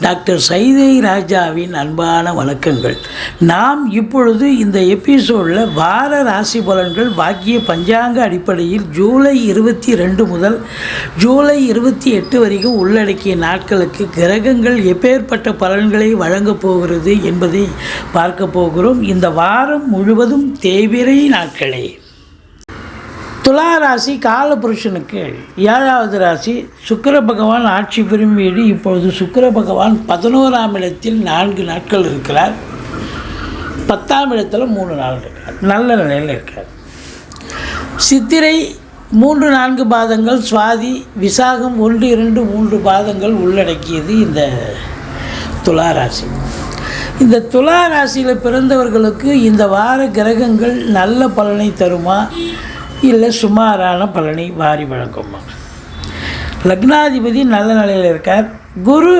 Doctor Saidai ராஜாவின் அன்பான வணக்கங்கள். நாம் இப்பொழுது இந்த எபிசோடில் வார ராசி பலன்கள் வாக்கிய பஞ்சாங்க அடிப்படையில் ஜூலை இருபத்தி ரெண்டு முதல் ஜூலை இருபத்தி எட்டு வரைக்கும் உள்ளடக்கிய நாட்களுக்கு கிரகங்கள் எப்பேற்பட்ட பலன்களை வழங்கப் போகிறது என்பதை பார்க்க போகிறோம். இந்த வாரம் முழுவதும் தேவிரை நாட்களே. துலா ராசி காலபுருஷனுக்கு ஏழாவது ராசி சுக்கிர பகவான் ஆட்சி பெறும் வீடு இப்பொழுது சுக்கர பகவான் பதினோராம் இடத்தில் நான்கு நாட்கள் இருக்கிறார். பத்தாம் இடத்தில் மூணு நாள் இருக்கார் நல்ல நிலையில் இருக்கார் சித்திரை மூன்று நான்கு பாதங்கள் சுவாதி விசாகம் ஒன்று இரண்டு மூன்று பாதங்கள் உள்ளடக்கியது இந்த துலா ராசி இந்த துலா ராசியில் பிறந்தவர்களுக்கு இந்த வார கிரகங்கள் நல்ல பலனை தருமா? இல்லை சுமாரான பலனை வாரி வழங்குமா. லக்னாதிபதி நல்ல நிலையில் இருக்கார். குரு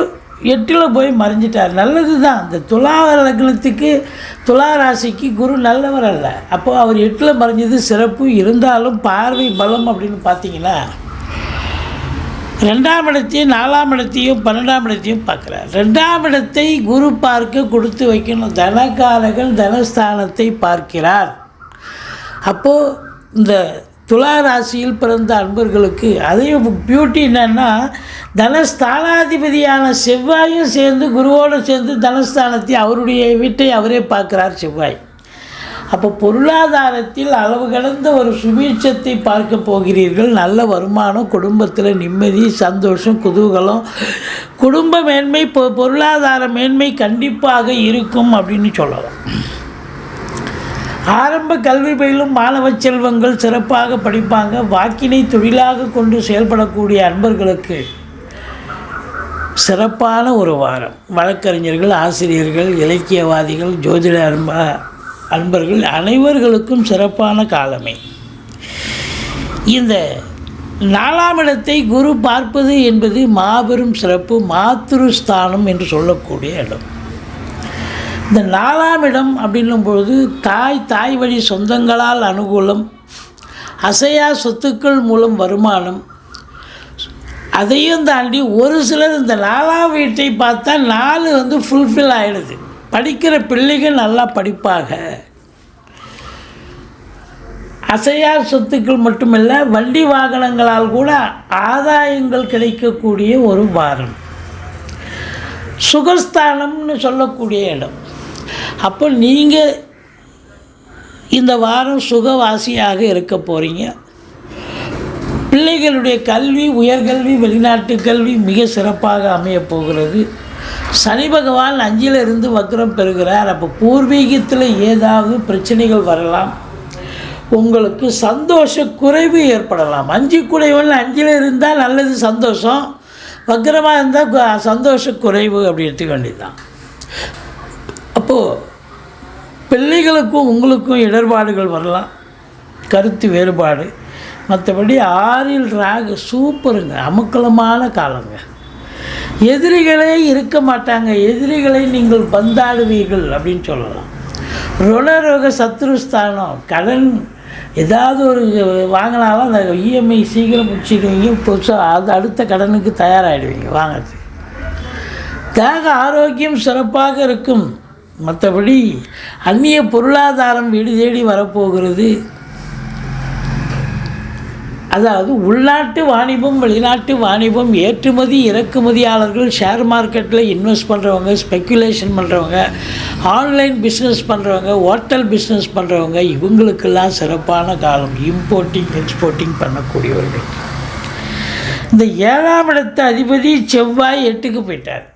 எட்டில் போய் மறைஞ்சிட்டார். நல்லது தான் இந்த துலா லக்னத்துக்கு துலா ராசிக்கு குரு நல்லவர் அல்ல. அப்போது அவர் எட்டில் மறைஞ்சது சிறப்பு. இருந்தாலும் பார்வை பலம் அப்படின்னு பார்த்தீங்கன்னா ரெண்டாம் இடத்தையும் நாலாம் இடத்தையும் பன்னெண்டாம் இடத்தையும் பார்க்குறார். ரெண்டாம் இடத்தை குரு பார்க்க கொடுத்து வைக்கணும். தனக்காரர்கள் தனஸ்தானத்தை பார்க்கிறார். அப்போது இந்த துலா ராசியில் பிறந்த அன்பர்களுக்கு அதையும் பியூட்டி என்னென்னா தனஸ்தானாதிபதியான செவ்வாயும் சேர்ந்து குருவோடு சேர்ந்து தனஸ்தானத்தை அவருடைய வீட்டை அவரே பார்க்குறார் செவ்வாய். அப்போ பொருளாதாரத்தில் அளவு கடந்த ஒரு சுபீட்சத்தை பார்க்க போகிறீர்கள். நல்ல வருமானம் குடும்பத்தில் நிம்மதி சந்தோஷம் குதூகலம். குடும்ப மேன்மை பொ பொருளாதார மேன்மை கண்டிப்பாக இருக்கும் அப்படின்னு சொல்லலாம். ஆரம்ப கல்வி பயிலும் மாணவ செல்வங்கள் சிறப்பாக படிப்பாங்க வாக்கினை தொழிலாக கொண்டு செயல்படக்கூடிய அன்பர்களுக்கு சிறப்பான ஒரு வாரம். வழக்கறிஞர்கள் ஆசிரியர்கள் இலக்கியவாதிகள் ஜோதிட அன்ப அன்பர்கள் அனைவர்களுக்கும் சிறப்பான காலமே. இந்த நாலாம் இடத்தை குரு பார்ப்பது என்பது மாபெரும் சிறப்பு மாத்திருஸ்தானம் என்று சொல்லக்கூடிய இடம். இந்த நாலாம் இடம் அப்படின்னும் பொழுது தாய் தாய் வழி சொந்தங்களால் அனுகூலம் அசையா சொத்துக்கள் மூலம் வருமானம். அதையும் தாண்டி ஒரு சிலர் இந்த நாலாம் வீட்டை பார்த்தா நாலு வந்து ஃபுல்ஃபில் ஆகிடுது படிக்கிற பிள்ளைகள் நல்லா படிப்பாக. அசையா சொத்துக்கள் மட்டுமல்ல வண்டி வாகனங்களால் கூட ஆதாயங்கள் கிடைக்கக்கூடிய ஒரு வாரம். சுகஸ்தானம்னு சொல்லக்கூடிய இடம். அப்போ நீங்கள் இந்த வாரம் சுகவாசியாக இருக்க போகிறீங்க பிள்ளைகளுடைய கல்வி உயர்கல்வி வெளிநாட்டு கல்வி மிக சிறப்பாக அமையப் போகிறது. சனி பகவான் அஞ்சிலிருந்து வக்ரம் பெறுகிறார். அப்போ பூர்வீகத்தில் ஏதாவது பிரச்சனைகள் வரலாம். உங்களுக்கு சந்தோஷ குறைவு ஏற்படலாம். அஞ்சு குறைவன் அஞ்சில் இருந்தால் நல்லது சந்தோஷம். வக்ரமாக இருந்தால் சந்தோஷ குறைவு அப்படி எடுத்துக்க வேண்டியதுதான். அப்போது பிள்ளைகளுக்கும் உங்களுக்கும் இடர்பாடுகள் வரலாம். கருத்து வேறுபாடு. மற்றபடி ஆறில் ராகு சூப்பருங்க. அமுக்கலமான காலங்க. எதிரிகளே இருக்க மாட்டாங்க. எதிரிகளை நீங்கள் பந்தாடுவீர்கள் அப்படின்னு சொல்லலாம். ருணரோக சத்ருஸ்தானம் கடன் ஏதாவது ஒரு வாங்கினாலும் அந்த இஎம்ஐ சீக்கிரம் பிடிச்சிடுவீங்க புதுசாக அது அடுத்த கடனுக்கு தயாராகிடுவீங்க வாங்கிறது தேக ஆரோக்கியம் சிறப்பாக இருக்கும். மற்றபடி அந்நிய பொருளாதாரம் வீடு தேடி வரப்போகிறது. அதாவது உள்நாட்டு வாணிபம் வெளிநாட்டு வாணிபம் ஏற்றுமதி இறக்குமதியாளர்கள் ஷேர் மார்க்கெட்டில் இன்வெஸ்ட் பண்ணுறவங்க ஸ்பெக்குலேஷன் பண்ணுறவங்க ஆன்லைன் பிஸ்னஸ் பண்ணுறவங்க ஹோட்டல் பிஸ்னஸ் பண்ணுறவங்க இவங்களுக்கெல்லாம் சிறப்பான காலம். இம்போர்ட்டிங் எக்ஸ்போர்ட்டிங் பண்ணக்கூடியவர்கள். இந்த ஏழாம் இடத்த அதிபதி செவ்வாய் எட்டுக்கு போயிட்டார்.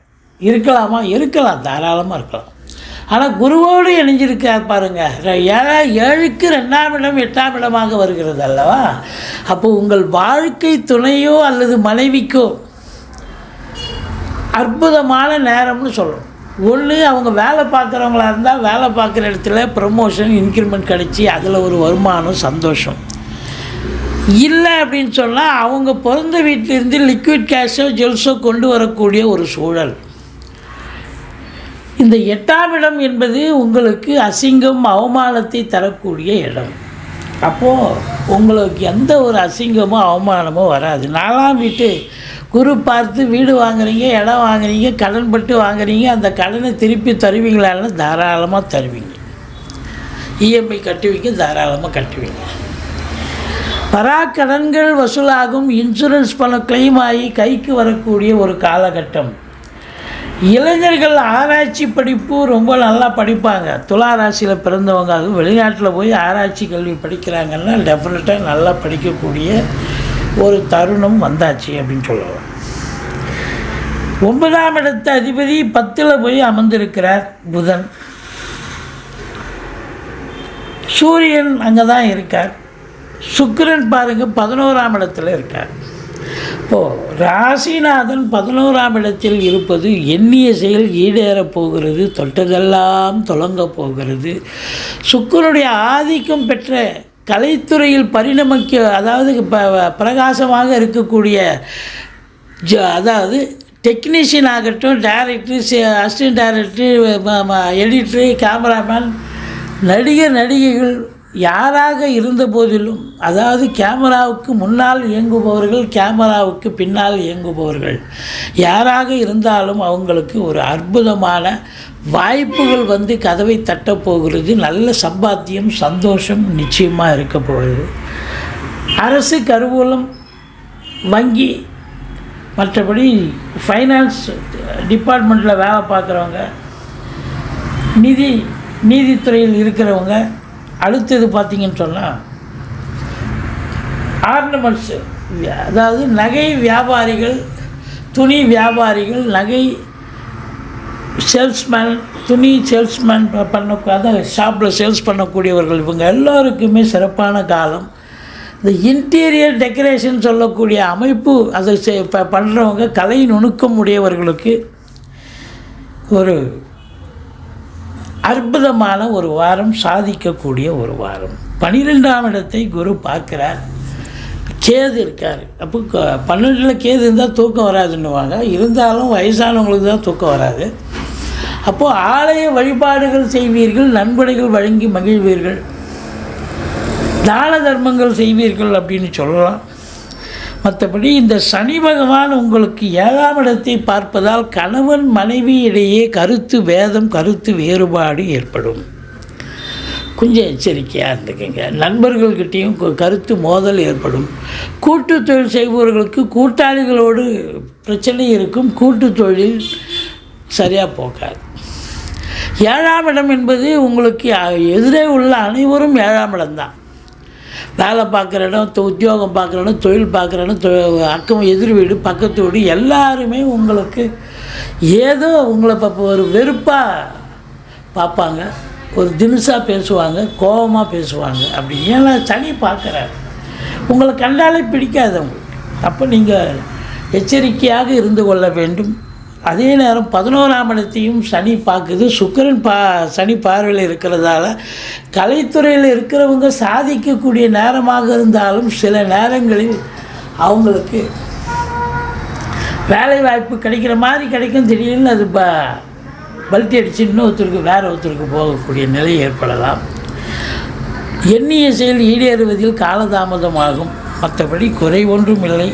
இருக்கலாமா? இருக்கலாம். தாராளமாக இருக்கலாம். ஆனால் குருவோடு இணைஞ்சிருக்கார் பாருங்கள் ஏழா ஏழுக்கு ரெண்டாம் இடம் எட்டாம் இடமாக வருகிறது அல்லவா? அப்போ உங்கள் வாழ்க்கை துணையோ அல்லது மனைவிக்கோ அற்புதமான நேரம்னு சொல்லணும். ஒன்று அவங்க வேலை பார்க்குறவங்களா இருந்தால் வேலை பார்க்குற இடத்துல ப்ரமோஷன் இன்க்ரிமெண்ட் கிடச்சி அதில் ஒரு வருமானம் சந்தோஷம். இல்லை அப்படின்னு சொன்னால் அவங்க பிறந்த வீட்டிலேருந்து லிக்விட் கேஷோ ஜெல்ஸோ கொண்டு வரக்கூடிய ஒரு சூழல். இந்த எட்டாம் இடம் என்பது உங்களுக்கு அசிங்கம் அவமானத்தை தரக்கூடிய இடம். அப்போது உங்களுக்கு எந்த ஒரு அசிங்கமோ அவமானமோ வராது. நாலாம் வீட்டு குரு பார்த்து வீடு வாங்குறீங்க இடம் வாங்குறீங்க கடன் பட்டு வாங்குறீங்க அந்த கடனை திருப்பி தருவீங்களான்னு தாராளமாக தருவீங்க. இஎம்ஐ கட்டுவீங்க தாராளமாக கட்டுவீங்க பராக்கடன்கள் வசூலாகும் இன்சூரன்ஸ் பணம் கிளைம் ஆகி கைக்கு வரக்கூடிய ஒரு காலகட்டம். இளைஞர்கள் ஆராய்ச்சி படிப்பு ரொம்ப நல்லா படிப்பாங்க. துலா ராசியில் பிறந்தவங்க அது வெளிநாட்டில் போய் ஆராய்ச்சி கல்வி படிக்கிறாங்கன்னா டெஃபினட்டாக நல்லா படிக்கக்கூடிய ஒரு தருணம் வந்தாச்சு அப்படின்னு சொல்லலாம். ஒன்பதாம் இடத்த அதிபதி பத்தில் போய் அமர்ந்திருக்கிறார் புதன். சூரியன் அங்கே தான் இருக்கார். சுக்கிரன் பாருங்க பதினோராம் இடத்துல இருக்கார். இப்போது ராசிநாதன் பதினோராம் இடத்தில் இருப்பது எண்ணிய செயல் ஈடேறப் போகிறது தொட்டதெல்லாம் தொடங்கப் போகிறது. சுக்கரனுடைய ஆதிக்கம் பெற்ற கலைத்துறையில் பரிணமிக்க அதாவது ப- பிரகாசமாக இருக்கக்கூடிய ஜ அதாவது டெக்னீஷியன் ஆகட்டும் director assistant director editor cameraman நடிகர் நடிகைகள் யாராக இருந்த போதிலும் அதாவது கேமராவுக்கு முன்னால் இயங்குபவர்கள் கேமராவுக்கு பின்னால் இயங்குபவர்கள். யாராக இருந்தாலும் அவங்களுக்கு ஒரு அற்புதமான வாய்ப்புகள் வந்து கதவை தட்டப்போகிறது நல்ல சம்பாத்தியம் சந்தோஷம் நிச்சயமாக இருக்க போகுது. அரசு கருவூலம் வங்கி மற்றபடி ஃபைனான்ஸ் டிபார்ட்மெண்ட்டில் வேலை பார்க்குறவங்க நிதி நீதித்துறையில் இருக்கிறவங்க அடுத்தது பார்த்தீங்கன்னு சொன்னால் ஆர்னமெண்ட்ஸு அதாவது நகை வியாபாரிகள் துணி வியாபாரிகள் நகை சேல்ஸ்மேன் துணி சேல்ஸ்மேன் பண்ண அதான் ஷாப்பில் சேல்ஸ் பண்ணக்கூடியவர்கள் இவங்க எல்லாருக்குமே சிறப்பான காலம். இந்த இன்டீரியர் டெக்கரேஷன் சொல்லக்கூடிய அமைப்பு அதை செ- ப பண்ணுறவங்க கலை நுணுக்கம் உடையவர்களுக்கு ஒரு அற்புதமான ஒரு வாரம் சாதிக்கக்கூடிய ஒரு வாரம். பன்னிரெண்டாம் இடத்தை குரு பார்க்கிறார். கேது இருக்கார். அப்போ பன்னெண்டில் கேது இருந்தால் தூக்கம் வராதுன்னுவாங்க. இருந்தாலும் வயசானவங்களுக்கு தான் தூக்கம் வராது. அப்போது ஆலய வழிபாடுகள் செய்வீர்கள் நண்படைகள் வழங்கி மகிழ்வீர்கள். தான தர்மங்கள் செய்வீர்கள் அப்படின்னு சொல்லலாம். மற்றபடி இந்த சனி பகவான் உங்களுக்கு ஏழாம் இடத்தை பார்ப்பதால் கணவன் மனைவி இடையே கருத்து வேதம் கருத்து வேறுபாடு ஏற்படும். கொஞ்சம் எச்சரிக்கையாக இருந்துக்கங்க. நண்பர்கள்கிட்டேயும் கு- கருத்து மோதல் ஏற்படும். கூட்டு தொழில் செய்பவர்களுக்கு கூட்டாளிகளோடு பிரச்சனை இருக்கும். கூட்டு தொழில் சரியாக போக்காது ஏழாம் இடம் என்பது உங்களுக்கு எதிரே உள்ள அனைவரும் ஏழாம் இடம்தான் வேலை பார்க்குற இடம் உத்தியோகம் பார்க்குற இடம் தொழில் பார்க்குற இடம் தொ- அக்கம் எதிர் வீடு பக்கத்து வீடு எல்லாருமே உங்களுக்கு ஏதோ உங்களை இப்போ ஒரு வெறுப்பாக பார்ப்பாங்க. ஒரு தினுசாக பேசுவாங்க கோபமாக பேசுவாங்க. அப்படி ஏன்னா சனி பார்க்குறாரு. உங்களை கண்டாலே பிடிக்காது அவங்களுக்கு. அப்போ நீங்கள் எச்சரிக்கையாக இருந்து கொள்ள வேண்டும். அதே நேரம் பதினோராம் இடத்தையும் சனி பார்க்குது. சுக்கரன் பா சனி பார்வையில் இருக்கிறதால கலைத்துறையில் இருக்கிறவங்க சாதிக்கக்கூடிய நேரமாக இருந்தாலும் சில நேரங்களில் அவங்களுக்கு வேலை வாய்ப்பு கிடைக்கிற மாதிரி கிடைக்கும். திடீர்னு அது ப பல்ட்டி அடித்து இன்னொருத்தருக்கு வேற ஒருத்தருக்கு போகக்கூடிய நிலை ஏற்படலாம். எண்ணிய செயல் ஈடேறுவதில் காலதாமதமாகும். மற்றபடி குறை ஒன்றும் இல்லை.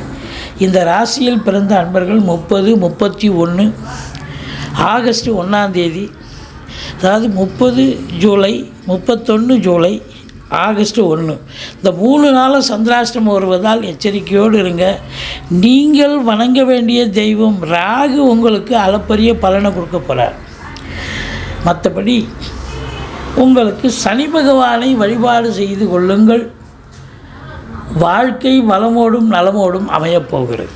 இந்த ராசியில் பிறந்த அன்பர்கள் முப்பது முப்பத்தி ஒன்று ஆகஸ்ட் ஒன்றாந்தேதி அதாவது முப்பது ஜூலை முப்பத்தொன்று ஜூலை ஆகஸ்ட் ஒன்று இந்த மூணு நாளும் சந்திராஷ்டமம் வருவதால் எச்சரிக்கையோடு இருங்க. நீங்கள் வணங்க வேண்டிய தெய்வம் ராகு உங்களுக்கு அளப்பரிய பலனை கொடுக்க போகிறார் மற்றபடி உங்களுக்கு சனி பகவானை வழிபாடு செய்து கொள்ளுங்கள். வாழ்க்கை வளமோடும் நலமோடும் அமையப் போகிறது.